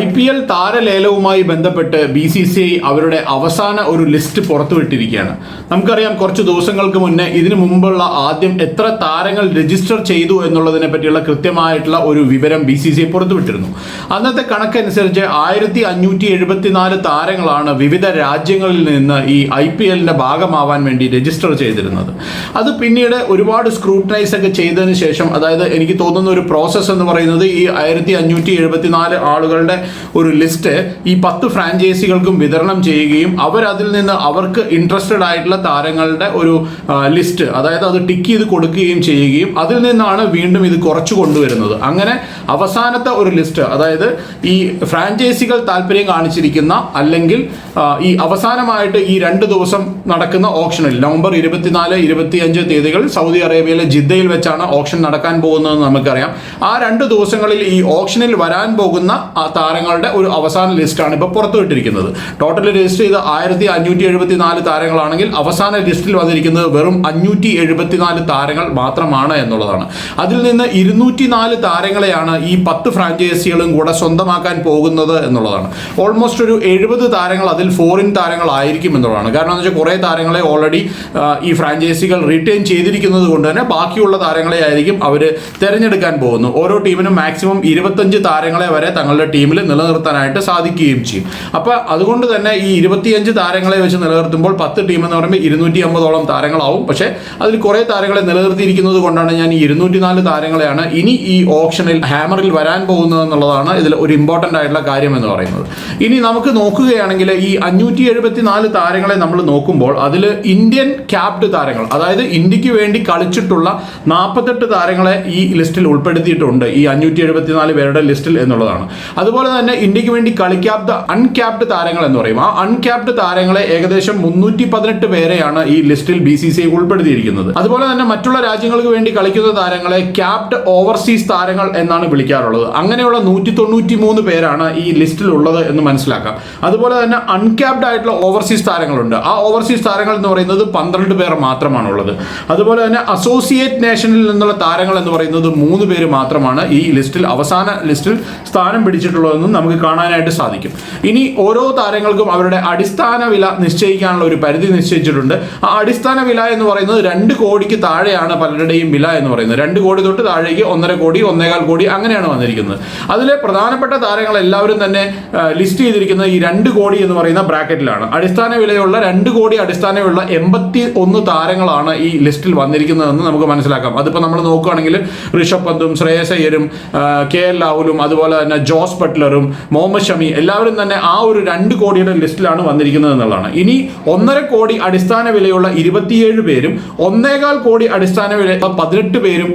I P L താരലേലവുമായി ബന്ധപ്പെട്ട് B C C I അവരുടെ അവസാന ഒരു ലിസ്റ്റ് പുറത്തുവിട്ടിരിക്കുകയാണ്. നമുക്കറിയാം കുറച്ച് ദിവസങ്ങൾക്ക് മുന്നേ ഇതിനു മുമ്പുള്ള ആദ്യം എത്ര താരങ്ങൾ രജിസ്റ്റർ ചെയ്തു എന്നുള്ളതിനെ പറ്റിയുള്ള കൃത്യമായിട്ടുള്ള ഒരു വിവരം ബി സി സി ഐ പുറത്തുവിട്ടിരുന്നു. അന്നത്തെ കണക്കനുസരിച്ച് ആയിരത്തി അഞ്ഞൂറ്റി എഴുപത്തിനാല് താരങ്ങളാണ് വിവിധ രാജ്യങ്ങളിൽ നിന്ന് ഈ ഐ പി എല്ലിന്റെ ഭാഗമാവാൻ വേണ്ടി രജിസ്റ്റർ ചെയ്തിരുന്നത്. അത് പിന്നീട് ഒരുപാട് സ്ക്രൂട്ടനൈസ് ഒക്കെ ചെയ്തതിന് ശേഷം അതായത് എനിക്ക് തോന്നുന്ന ഒരു പ്രോസസ്സ് എന്ന് പറയുന്നത് ഈ ആയിരത്തി അഞ്ഞൂറ്റി എഴുപത്തിനാല് ആളുകളുടെ ഒരു ലിസ്റ്റ് ഈ പത്ത് ഫ്രാഞ്ചൈസികൾക്കും വിതരണം ചെയ്യുകയും അവരതിൽ നിന്ന് അവർക്ക് ഇൻട്രസ്റ്റഡ് ആയിട്ടുള്ള താരങ്ങളുടെ ഒരു ലിസ്റ്റ് അതായത് അത് ടിക്ക് ചെയ്ത് കൊടുക്കുകയും ചെയ്യുകയും അതിൽ നിന്നാണ് വീണ്ടും ഇത് കുറച്ചു കൊണ്ടുവരുന്നത്. അങ്ങനെ അവസാനത്തെ ഒരു ലിസ്റ്റ് അതായത് ഈ ഫ്രാഞ്ചൈസികൾ താല്പര്യം കാണിച്ചിരിക്കുന്ന അല്ലെങ്കിൽ ഈ അവസാനമായിട്ട് ഈ രണ്ട് ദിവസം നടക്കുന്ന ഓപ്ഷനിൽ നവംബർ ഇരുപത്തിനാല് ഇരുപത്തിയഞ്ച് തീയതികൾ സൗദി അറേബ്യയിലെ ജിദ്ദയിൽ വെച്ചാണ് ഓപ്ഷൻ നടക്കാൻ പോകുന്നതെന്ന് നമുക്കറിയാം. ആ രണ്ട് ദിവസങ്ങളിൽ ഈ ഓപ്ഷനിൽ വരാൻ പോകുന്ന താരങ്ങളുടെ ഒരു അവസാന ലിസ്റ്റാണ് ഇപ്പോൾ പുറത്തുവിട്ടിരിക്കുന്നത് ടോട്ടൽ രജിസ്റ്റർ ചെയ്ത ആയിരത്തി അഞ്ഞൂറ്റി എഴുപത്തി നാല് താരങ്ങളാണെങ്കിൽ അവസാന ലിസ്റ്റിൽ വന്നിരിക്കുന്നത് വെറും അഞ്ഞൂറ്റി എഴുപത്തിനാല് താരങ്ങൾ മാത്രമാണ് എന്നുള്ളതാണ്. അതിൽ നിന്ന് ഇരുന്നൂറ്റി നാല് താരങ്ങളെയാണ് ഈ പത്ത് ഫ്രാഞ്ചൈസികളും കൂടെ സ്വന്തമാക്കാൻ പോകുന്നത് എന്നുള്ളതാണ്. ഓൾമോസ്റ്റ് ഒരു എഴുപത് താരങ്ങൾ അതിൽ ഫോറിൻ താരങ്ങളായിരിക്കും എന്നുള്ളതാണ്. കാരണം എന്ന് വെച്ചാൽ കുറേ താരങ്ങളെ ഓൾറെഡി ഈ ഫ്രാഞ്ചൈസികൾ റിട്ടേൺ ചെയ്തിരിക്കുന്നത് കൊണ്ട് തന്നെ ബാക്കിയുള്ള താരങ്ങളെ ആയിരിക്കും അവർ തിരഞ്ഞെടുക്കാൻ പോകുന്നു ഓരോ ടീമിനും മാക്സിമം ഇരുപത്തഞ്ച് താരങ്ങളെ വരെ തങ്ങളുടെ ടീമിൽ നിലനിർത്താനായിട്ട് സാധിക്കുകയും ചെയ്യും. അപ്പോൾ അതുകൊണ്ട് തന്നെ ഈ ഇരുപത്തിയഞ്ച് താരങ്ങളെ വെച്ച് നിലനിർത്തുമ്പോൾ പത്ത് ടീം എന്ന് പറയുമ്പോൾ ഇരുന്നൂറ്റി അമ്പതോളം താരങ്ങളാവും. പക്ഷേ അതിൽ കുറേ താരങ്ങളെ നിലനിർത്തിയിരിക്കുന്നത് കൊണ്ടാണ് ഞാൻ ഈ ഇരുന്നൂറ്റി നാല് താരങ്ങളെയാണ് ഇനി ഈ ഓപ്ഷനിൽ ഹാമറിൽ വരാൻ പോകുന്നത് എന്നുള്ളതാണ് ഇതിൽ ഒരു ഇമ്പോർട്ടന്റ് ആയിട്ടുള്ള കാര്യം എന്ന് പറയുന്നത്. ഇനി നമുക്ക് നോക്കുകയാണെങ്കിൽ ഈ അഞ്ഞൂറ്റി എഴുപത്തി നാല് താരങ്ങളെ നമ്മൾ നോക്കുമ്പോൾ അതിൽ ഇന്ത്യൻ ക്യാപ്ഡ് താരങ്ങൾ അതായത് ഇന്ത്യയ്ക്ക് വേണ്ടി കളിച്ചിട്ടുള്ള നാൽപ്പത്തെട്ട് താരങ്ങളെ ഈ ലിസ്റ്റിൽ ഉൾപ്പെടുത്തിയിട്ടുണ്ട്. ഈ അഞ്ഞൂറ്റി എഴുപത്തിനാല് പേരുടെ ലിസ്റ്റിൽ എന്നുള്ളതാണ്. അതുപോലെ തന്നെ ഇന്ത്യയ്ക്ക് വേണ്ടി കളിക്കാത്ത അൺക്യാപ്ഡ് താരങ്ങൾ എന്ന് പറയും. ആ അൺക്യാപ്ഡ് താരങ്ങളെ ഏകദേശം മുന്നൂറ്റി പതിനെട്ട് പേരെയാണ് ഈ ലിസ്റ്റിൽ ബി സി സി ഐ ഉൾപ്പെടുത്തിയിരിക്കുന്നത്. അതുപോലെ തന്നെ മറ്റുള്ള രാജ്യങ്ങൾക്ക് വേണ്ടി കളിക്കുന്ന താരങ്ങളെ ക്യാപ്ഡ് ഓവർസീസ് താരങ്ങൾ എന്നാണ് വിളിക്കാറുള്ളത്. അങ്ങനെയുള്ള നൂറ്റി തൊണ്ണൂറ്റി മൂന്ന് പേരാണ് ഈ ലിസ്റ്റിൽ ഉള്ളത് എന്ന് മനസ്സിലാക്കാം. അതുപോലെ തന്നെ അൺക്യാപ്ഡ് ആയിട്ടുള്ള ഓവർസീസ് താരങ്ങളുണ്ട്. ആ ഓവർസീസ് താരങ്ങൾ എന്ന് പറയുന്നത് പന്ത്രണ്ട് പേർ മാത്രമാണ് ഉള്ളത് അതുപോലെ തന്നെ അസോസിയേറ്റ് നേഷനിൽ നിന്നുള്ള താരങ്ങൾ എന്ന് പറയുന്നത് മൂന്ന് പേര് മാത്രമാണ് ഈ ലിസ്റ്റിൽ അവസാന ലിസ്റ്റിൽ സ്ഥാനം പിടിച്ചിട്ടുള്ളതെന്നും നമുക്ക് കാണാനായിട്ട് സാധിക്കും. ഇനി ഓരോ താരങ്ങൾക്കും അവരുടെ അടിസ്ഥാന വില നിശ്ചയിക്കാനുള്ള ഒരു പരിധി നിശ്ചയിച്ചിട്ടുണ്ട്. ആ അടിസ്ഥാന വില എന്ന് പറയുന്നത് രണ്ട് കോടിക്ക് താഴെയാണ് പലരുടെയും വില എന്ന് പറയുന്നത്. രണ്ട് കോടി തൊട്ട് താഴേക്ക് ഒന്നര കോടി ഒന്നേകാൽ കോടി അങ്ങനെയാണ് വന്നിരിക്കുന്നത്. അതിലെ പ്രധാനപ്പെട്ട താരങ്ങൾ എല്ലാവരും തന്നെ ലിസ്റ്റ് ചെയ്തിരിക്കുന്നത് ഈ രണ്ട് കോടി എന്ന് പറയുന്ന ബ്രാക്കറ്റിലാണ്. അടിസ്ഥാന വിലയുള്ള രണ്ട് കോടി അടിസ്ഥാന വിലയുള്ള എൺപത്തി ഒന്ന് താരങ്ങളാണ് ഈ ലിസ്റ്റിൽ വന്നിരിക്കുന്നതെന്ന് നമുക്ക് മനസ്സിലാക്കാം. അതിപ്പോൾ നമ്മൾ നോക്കുകയാണെങ്കിൽ ഋഷഭ് പന്തും ശ്രേയസ് അയ്യരും കെ എൽ രാഹുലും അതുപോലെ തന്നെ ജോസ് ബട്ട്ലറും മുഹമ്മദ് ഷമി എല്ലാവരും തന്നെ ആ ഒരു രണ്ട് കോടിയുടെ ലിസ്റ്റിലാണ് വന്നിരിക്കുന്നത് എന്നുള്ളതാണ്. ഇനി ഒന്നര കോടി അടിസ്ഥാന വിലയുള്ള ഇരുപത്തിയേഴ് പേരും ഒന്നേകാൽ കോടി അടിസ്ഥാന വില പതിനെട്ട് പേരും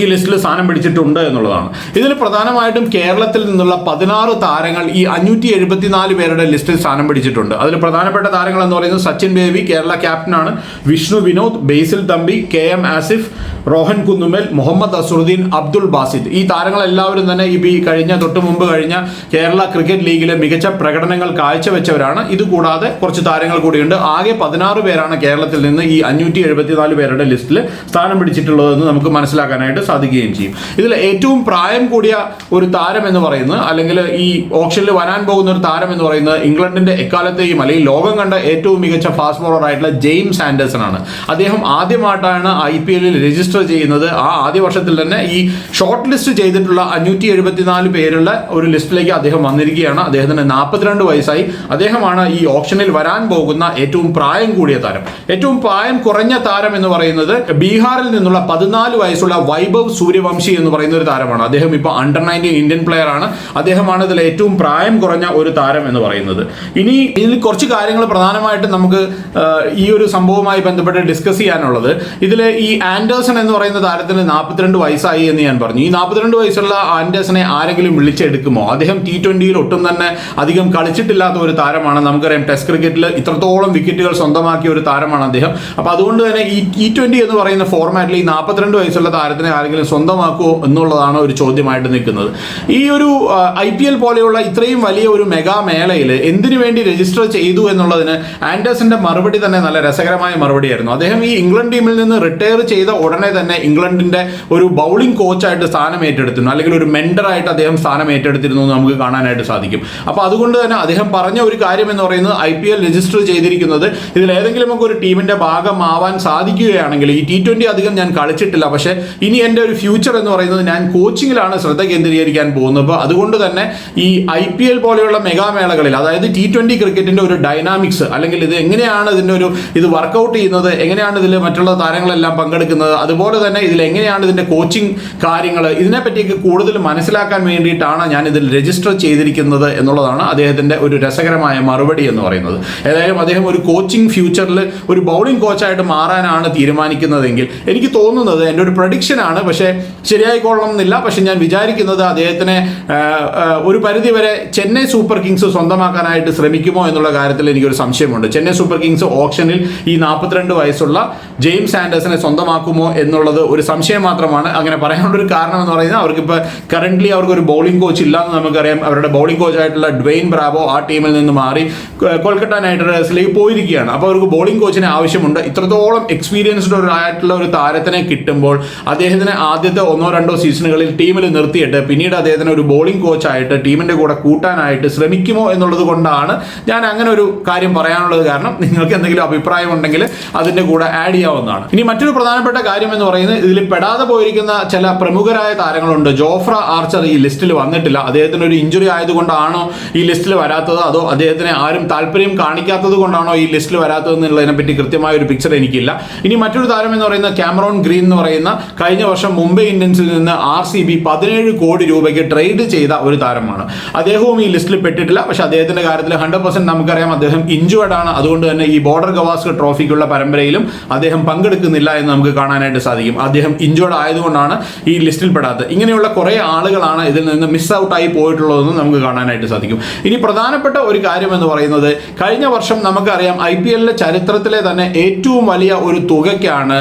ഈ ലിസ്റ്റിൽ സ്ഥാനം പിടിച്ചിട്ടുണ്ട് എന്നുള്ളതാണ്. ഇതിൽ പ്രധാനമായിട്ടും കേരളത്തിൽ നിന്നുള്ള പതിനാറ് താരങ്ങൾ ഈ അഞ്ഞൂറ്റി എഴുപത്തിനാല് പേരുടെ ലിസ്റ്റിൽ സ്ഥാനം പിടിച്ചിട്ടുണ്ട്. അതിൽ പ്രധാനപ്പെട്ട താരങ്ങൾ എന്ന് പറയുന്നത് Sachin baby Kerala ക്യാപ്റ്റനാണ് Vishnu Vinod Basil Thampi K M Asif Rohan Kunnummal Mohammed Azharuddeen Abdul Basith. ഈ താരങ്ങളെല്ലാവരും തന്നെ ഈ കഴിഞ്ഞ തൊട്ട് മുമ്പ് കഴിഞ്ഞ കേരള ക്രിക്കറ്റ് ലീഗിലെ മികച്ച പ്രകടനങ്ങൾ കാഴ്ചവെച്ചവരാണ്. ഇതുകൂടാതെ കുറച്ച് താരങ്ങൾ കൂടിയുണ്ട്. ആകെ പതിനാറ് പേരാണ് കേരളത്തിൽ നിന്ന് ഈ അഞ്ഞൂറ്റി എഴുപത്തിനാല് പേരുടെ ലിസ്റ്റിൽ സ്ഥാനം പിടിച്ചിട്ടുള്ളതെന്ന് നമുക്ക് മനസ്സിലാക്കാനായിട്ട് സാധിക്കുകയും ചെയ്യും. ഇതിൽ ഏറ്റവും പ്രായം കൂടിയ ഒരു താരം എന്ന് പറയുന്നത് അല്ലെങ്കിൽ ഈ ഓപ്ഷനിൽ വരാൻ പോകുന്ന ഒരു താരം എന്ന് പറയുന്നത് ഇംഗ്ലണ്ടിന്റെ എക്കാലത്തെയും അല്ലെങ്കിൽ ലോകം കണ്ട ഏറ്റവും മികച്ച ഫാസ്റ്റ് ബോളർ ആയിട്ടുള്ള ജെയിംസ് ആൻഡേഴ്സൺ ആണ്. അദ്ദേഹം ആദ്യമായിട്ടാണ് ഐ പി എല്ലിൽ രജിസ്റ്റർ ചെയ്യുന്നത്. ആ ആദ്യ വർഷത്തിൽ തന്നെ ഈ ഷോർട്ട് ലിസ്റ്റ് ചെയ്തിട്ടുള്ള അഞ്ഞൂറ്റി എഴുപത്തിനാല് പേരുള്ള ഒരു ലിസ്റ്റിലേക്ക് അദ്ദേഹം വന്നിരിക്കുകയാണ്. അദ്ദേഹത്തിന് നാൽപ്പത്തിരണ്ട് വയസ്സായി. അദ്ദേഹമാണ് ഈ ഓപ്ഷനിൽ വരാൻ പോകുന്ന ഏറ്റവും പ്രായം കൂടിയ താരം. ഏറ്റവും പ്രായം കുറഞ്ഞ താരം എന്ന് പറയുന്നത് ബീഹാറിൽ നിന്നുള്ള പതിനാല് വയസ്സുള്ള വൈഭവ് സൂര്യവംശി എന്ന് പറയുന്ന ഒരു താരമാണ്. അദ്ദേഹം ഇപ്പോൾ അണ്ടർ നയന്റീൻ ഇന്ത്യൻ പ്ലെയർ ആണ്. അദ്ദേഹമാണ് ഇതിൽ ഏറ്റവും പ്രായം കുറഞ്ഞ ഒരു താരം എന്ന് പറയുന്നത്. ഇനി ഇതിൽ കുറച്ച് കാര്യങ്ങൾ പ്രധാനമായിട്ടും നമുക്ക് ഈ ഒരു സംഭവവുമായി ബന്ധപ്പെട്ട് ഡിസ്കസ് ചെയ്യാനുള്ളത്. ഇതിൽ ഈ ആൻഡേഴ്സൺ എന്ന് പറയുന്ന താരത്തിന് നാൽപ്പത്തിരണ്ട് വയസ്സായി എന്ന് ഞാൻ പറഞ്ഞു. ഈ നാൽപ്പത്തിരണ്ട് വയസ്സുള്ള ആൻഡേഴ്സനെ ആരെങ്കിലും വിളിച്ചെടുക്കുമോ? അദ്ദേഹം ടി ട്വന്റിയിൽ ഒട്ടും തന്നെ അധികം കളിച്ചിട്ടില്ലാത്ത ഒരു താരമാണ്. നമുക്കറിയാം ടെസ്റ്റ് ക്രിക്കറ്റിൽ ഇത്രത്തോളം വിക്കറ്റുകൾ സ്വന്തമാക്കിയ ഒരു താരമാണ് അദ്ദേഹം. അപ്പോൾ അതുകൊണ്ട് തന്നെ ഈ ടി ട്വന്റി എന്ന് പറയുന്ന ഫോർമാറ്റിൽ ഈ നാൽപ്പത്തിരണ്ട് വയസ്സുള്ള താരത്തിനെ ആരെങ്കിലും സ്വന്തമാക്കുമോ എന്നുള്ളതാണ് ഒരു ചോദ്യമായിട്ട് നിൽക്കുന്നത്. ഈ ഒരു ഐ പി എൽ പോലെയുള്ള ഇത്രയും വലിയ ഒരു മെഗാ മേളയിൽ എന്തിനു വേണ്ടി രജിസ്റ്റർ ചെയ്തു എന്നുള്ളതിന് ആൻഡേഴ്സന്റെ മറുപടി തന്നെ നല്ല രസകരമായ മറുപടിയായിരുന്നു. അദ്ദേഹം ഈ ഇംഗ്ലണ്ട് ടീമിൽ നിന്ന് റിട്ടയർ ചെയ്ത ഉടനെ തന്നെ ഇംഗ്ലണ്ടിന്റെ ഒരു ബൗളിംഗ് കോച്ചായിട്ട് സ്ഥാനം ഏറ്റെടുത്തിരുന്നു. അല്ലെങ്കിൽ ഒരു മെൻഡറായിട്ട് അദ്ദേഹം സ്ഥാനം ഏറ്റെടുത്തിരുന്നു എന്ന് നമുക്ക് കാണാനായിട്ട് സാധിക്കും. അപ്പോൾ അതുകൊണ്ട് തന്നെ അദ്ദേഹം പറഞ്ഞ ഒരു കാര്യം എന്ന് പറയുന്നത് ഐ പി എൽ രജിസ്റ്റർ ചെയ്തിരിക്കുന്നത് ഇതിൽ ഏതെങ്കിലും ഒക്കെ ഒരു ടീമിന്റെ ഭാഗമാവാൻ സാധിക്കുകയാണെങ്കിൽ ഈ ടി ട്വന്റി അധികം ഞാൻ കളിച്ചിട്ടില്ല. പക്ഷേ ഇനി എന്റെ ഒരു ഫ്യൂച്ചർ എന്ന് പറയുന്നത് ഞാൻ കോച്ചിങ്ങിലാണ് ശ്രദ്ധ കേന്ദ്രീകരിക്കാൻ പോകുന്നത്. അപ്പോൾ അതുകൊണ്ട് തന്നെ ഈ ഐ പി എൽ പോലെയുള്ള മെഗാമേളകളിൽ അതായത് ടി ട്വന്റി ക്രിക്കറ്റിന്റെ ഒരു ഡൈനാമിക്സ് അല്ലെങ്കിൽ ഇത് എങ്ങനെയാണ് ഇതിന്റെ ഒരു ഇത് വർക്കൗട്ട് ചെയ്യുന്നത് എങ്ങനെയാണ് ഇതിൽ മറ്റുള്ള താരങ്ങളെല്ലാം പങ്കെടുക്കുന്നത് അതുപോലെ തന്നെ ഇതിൽ എങ്ങനെയാണ് ഇതിന്റെ കോച്ചിങ് കാര്യങ്ങൾ ഇതിനെപ്പറ്റിയൊക്കെ കൂടുതൽ മനസ്സിലാക്കാൻ വേണ്ടിയിട്ടാണ് ഞാൻ ഇതിൽ രജിസ്റ്റർ ചെയ്തിരിക്കുന്നത് എന്നുള്ളതാണ് അദ്ദേഹത്തിന്റെ ഒരു രസകരമായ മറുപടി എന്ന് പറയുന്നത്. ഏതായാലും അദ്ദേഹം ഒരു കോച്ചിങ് ഫ്യൂച്ചറിൽ ഒരു ബൗളിംഗ് കോച്ചായിട്ട് മാറാനാണ് തീരുമാനിക്കുന്നതെങ്കിൽ എനിക്ക് തോന്നുന്നത് എന്റെ ഒരു പ്രഡിക്ഷൻ ആണ്. പക്ഷേ ശരിയായിക്കൊള്ളണം എന്നില്ല പക്ഷെ ഞാൻ വിചാരിക്കുന്നത് അദ്ദേഹത്തിനെ ഒരു പരിധിവരെ ചെന്നൈ സൂപ്പർ കിങ്സ് സ്വന്തമാക്കാനായിട്ട് ശ്രമിക്കുമോ എന്നുള്ള കാര്യത്തിൽ എനിക്കൊരു സംശയമുണ്ട്. ചെന്നൈ സൂപ്പർ കിങ്സ് ഓപ്ഷനിൽ ഈ നാൽപ്പത്തിരണ്ട് വയസ്സുള്ള ജെയിംസ് ആൻഡേഴ്സിനെ സ്വന്തമാക്കുമോ എന്നുള്ളത് ഒരു സംശയം മാത്രമാണ്. അങ്ങനെ പറയാനുള്ള ഒരു കാരണം എന്ന് പറയുന്നത് അവർക്കിപ്പോൾ കറന്റ്ലി അവർക്ക് ഒരു ബൗളിംഗ് കോച്ച് ഇല്ലാന്ന് നമുക്കറിയാം. അവരുടെ ബൗളിംഗ് കോച്ചായിട്ടുള്ള ഡ്വെയിൻ ബ്രാവോ ആ ടീമിൽ നിന്ന് മാറി കൊൽക്കത്ത നൈറ്റ് റൈഡേഴ്സിലേക്ക് പോയിരിക്കുകയാണ്. അപ്പോൾ അവർക്ക് ബോളിംഗ് കോച്ചിന് ആവശ്യമുണ്ട്. ഇത്രത്തോളം എക്സ്പീരിയൻസ്ഡ് ആയിട്ടുള്ള ഒരു താരത്തിനെ കിട്ടുമ്പോൾ അദ്ദേഹത്തിന് ആദ്യത്തെ ഒന്നോ രണ്ടോ സീസണുകളിൽ ടീമിൽ നിർത്തിയിട്ട് പിന്നീട് അദ്ദേഹത്തിന് ഒരു ബോളിംഗ് കോച്ചായിട്ട് ടീമിന്റെ കൂടെ കൂട്ടാനായിട്ട് ശ്രമിക്കുമോ എന്നുള്ളത് കൊണ്ടാണ് ഞാൻ അങ്ങനെ ഒരു കാര്യം പറയാനുള്ളത്. കാരണം നിങ്ങൾക്ക് എന്തെങ്കിലും അഭിപ്രായം ഉണ്ടെങ്കിൽ അതിന്റെ കൂടെ ആഡ് ചെയ്യാവുന്നതാണ്. ഇനി മറ്റൊരു പ്രധാനപ്പെട്ട കാര്യം എന്ന് പറയുന്നത് ഇതിൽ പെടാതെ പോയിരിക്കുന്ന ചില പ്രമുഖരായ താരങ്ങളുണ്ട്. ജോഫ്ര ആർച്ചർ ഈ ലിസ്റ്റിൽ വന്നിട്ടില്ല. അദ്ദേഹത്തിന് ഒരു ഇഞ്ചുറി ആയതുകൊണ്ടാണോ ഈ ലിസ്റ്റിൽ വരാത്തത്? അതോ അദ്ദേഹത്തിന് ആരും താല്പര്യം കാണിക്കാത്തത് കൊണ്ടാണോ ഈ ലിസ്റ്റിൽ വരാത്തത് എന്നുള്ളതിനെ പറ്റി കൃത്യമായ ഒരു പിക്ചർ എനിക്കില്ല. ഇനി മറ്റൊരു താരം എന്ന് പറയുന്ന ക്യാമറോൺ ഗ്രീൻ എന്ന് പറയുന്ന കഴിഞ്ഞ വർഷം മുംബൈ ഇന്ത്യൻസിൽ നിന്ന് ആർ സി ബി പതിനേഴ് കോടി രൂപയ്ക്ക് ട്രേഡ് ചെയ്ത ഒരു താരമാണ്. അദ്ദേഹവും ഈ ലിസ്റ്റിൽ പെട്ടിട്ടില്ല. പക്ഷെ അദ്ദേഹത്തിന്റെ കാര്യത്തിൽ ഹൺഡ്രഡ് പെർസെന്റ് നമുക്കറിയാം അദ്ദേഹം ഇഞ്ചുവേർഡ് ആണ് അതുകൊണ്ട് തന്നെ ഈ ബോർഡർ ഗവാസ്കർ ട്രോഫിക്കുള്ള പരമ്പരയിലും അദ്ദേഹം പങ്കെടുക്കുന്നില്ല എന്ന് നമുക്ക് കാണാനായിട്ട് സാധിക്കും. അദ്ദേഹം ഇഞ്ചുവേർഡ് ആയതുകൊണ്ടാണ് ഈ ലിസ്റ്റിൽ പെടാത്തത്. ഇങ്ങനെയുള്ള കുറേ ആളുകളാണ് ഇതിൽ നിന്ന് മിസ് ആയി പോയിട്ടുള്ളതെന്ന് നമുക്ക് കാണാനായിട്ട് സാധിക്കും. ഇനി പ്രധാനപ്പെട്ട ഒരു കാര്യം എന്ന് പറയുന്നത് കഴിഞ്ഞ വർഷം നമുക്കറിയാം ഐ പി എല്ലിലെ ചരിത്രത്തിലെ തന്നെ ഏറ്റവും വലിയ ഒരു തുകയ്ക്കാണ്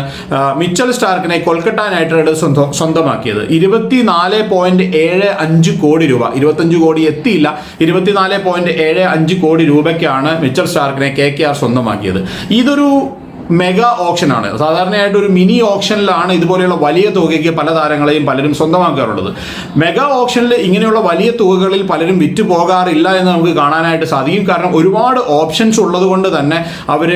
മിച്ചൽ സ്റ്റാർക്കിനെ കൊൽക്കട്ട നൈറ്റ് റൈഡേഴ്സ് സ്വന്തം- സ്വന്തമാക്കിയത്. ഇരുപത്തിനാല് പോയിന്റ് ഏഴ് അഞ്ച് കോടി രൂപ. ഇരുപത്തഞ്ച് കോടി എത്തിയില്ല. ഇരുപത്തിനാല് പോയിന്റ് ഏഴ് അഞ്ച് കോടി രൂപയ്ക്കാണ് മിച്ചൽ സ്റ്റാർക്കിനെ കെ കെ ആർ സ്വന്തമാക്കിയത്. ഇതൊരു മെഗാ ഓപ്ഷനാണ് സാധാരണയായിട്ട് ഒരു മിനി ഓപ്ഷനിലാണ് ഇതുപോലെയുള്ള വലിയ തുകയ്ക്ക് പല താരങ്ങളെയും പലരും സ്വന്തമാക്കാറുള്ളത്. മെഗാ ഓപ്ഷനിൽ ഇങ്ങനെയുള്ള വലിയ തുകകളിൽ പലരും വിറ്റ് പോകാറില്ല എന്ന് നമുക്ക് കാണാനായിട്ട് സാധിക്കും. കാരണം ഒരുപാട് ഓപ്ഷൻസ് ഉള്ളത് കൊണ്ട് തന്നെ അവർ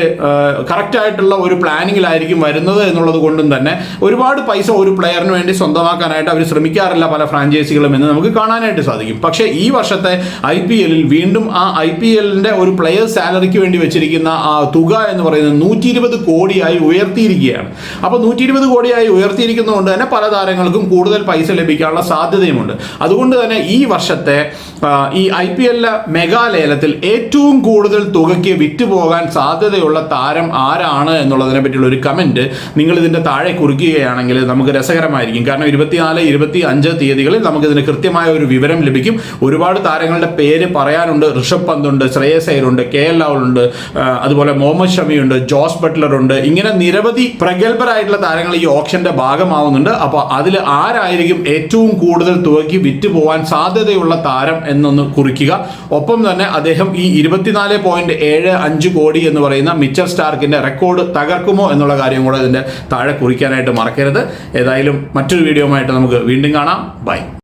കറക്റ്റ് ആയിട്ടുള്ള ഒരു പ്ലാനിങ്ങിലായിരിക്കും വരുന്നത് എന്നുള്ളത് കൊണ്ടും തന്നെ ഒരുപാട് പൈസ ഒരു പ്ലെയറിന് വേണ്ടി സ്വന്തമാക്കാനായിട്ട് അവർ ശ്രമിക്കാറില്ല പല ഫ്രാഞ്ചൈസികളും എന്ന് നമുക്ക് കാണാനായിട്ട് സാധിക്കും. പക്ഷേ ഈ വർഷത്തെ ഐ പി എല്ലിൽ വീണ്ടും ആ ഐ പി എല്ലിന്റെ ഒരു പ്ലെയർ സാലറിക്ക് വേണ്ടി വെച്ചിരിക്കുന്ന ആ തുക എന്ന് പറയുന്നത് നൂറ്റി കോടിയായി ഉയർത്തിയിരിക്കുകയാണ്. അപ്പോൾ നൂറ്റി ഇരുപത് കോടിയായി ഉയർത്തിയിരിക്കുന്നതുകൊണ്ട് തന്നെ പല താരങ്ങൾക്കും കൂടുതൽ പൈസ ലഭിക്കാനുള്ള സാധ്യതയുമുണ്ട്. അതുകൊണ്ട് തന്നെ ഈ വർഷത്തെ ഈ ഐ പി എല്ലിലെ മെഗാ ലേലത്തിൽ ഏറ്റവും കൂടുതൽ തുകയ്ക്ക് വിറ്റുപോകാൻ സാധ്യതയുള്ള താരം ആരാണ് എന്നുള്ളതിനെ പറ്റിയുള്ള ഒരു കമന്റ് നിങ്ങൾ ഇതിന്റെ താഴെ കുറിക്കുകയാണെങ്കിൽ നമുക്ക് രസകരമായിരിക്കും. കാരണം ഇരുപത്തിനാല് ഇരുപത്തി അഞ്ച് തീയതികളിൽ നമുക്ക് ഇതിന് കൃത്യമായ ഒരു വിവരം ലഭിക്കും. ഒരുപാട് താരങ്ങളുടെ പേര് പറയാനുണ്ട്. ഋഷഭ് പന്ത് ഉണ്ട് ശ്രേയസ് അയ്യർ ഉണ്ട് കെ എൽ രാഹുൽ ഉണ്ട് അതുപോലെ മുഹമ്മദ് ഷമിയുണ്ട് ജോസ് ബട്ട്ലർ ഉണ്ട് ഇങ്ങനെ നിരവധി പ്രഗത്ഭരായിട്ടുള്ള താരങ്ങൾ ഈ ഓപ്ഷന്റെ ഭാഗമാവുന്നുണ്ട്. അപ്പോൾ അതിൽ ആരായിരിക്കും ഏറ്റവും കൂടുതൽ തുകയ്ക്ക് വിറ്റ് പോവാൻ സാധ്യതയുള്ള താരം എന്നൊന്ന് കുറിക്കുക. ഒപ്പം തന്നെ അദ്ദേഹം ഈ ഇരുപത്തിനാല് പോയിന്റ് ഏഴ് അഞ്ച് കോടി എന്ന് പറയുന്ന മിച്ചർ സ്റ്റാർക്കിന്റെ റെക്കോർഡ് തകർക്കുമോ എന്നുള്ള കാര്യം കൂടെ ഇതിന്റെ താഴെ കുറിക്കാനായിട്ട് മറക്കരുത്. ഏതായാലും മറ്റൊരു വീഡിയോ ആയിട്ട് നമുക്ക് വീണ്ടും കാണാം. ബൈ.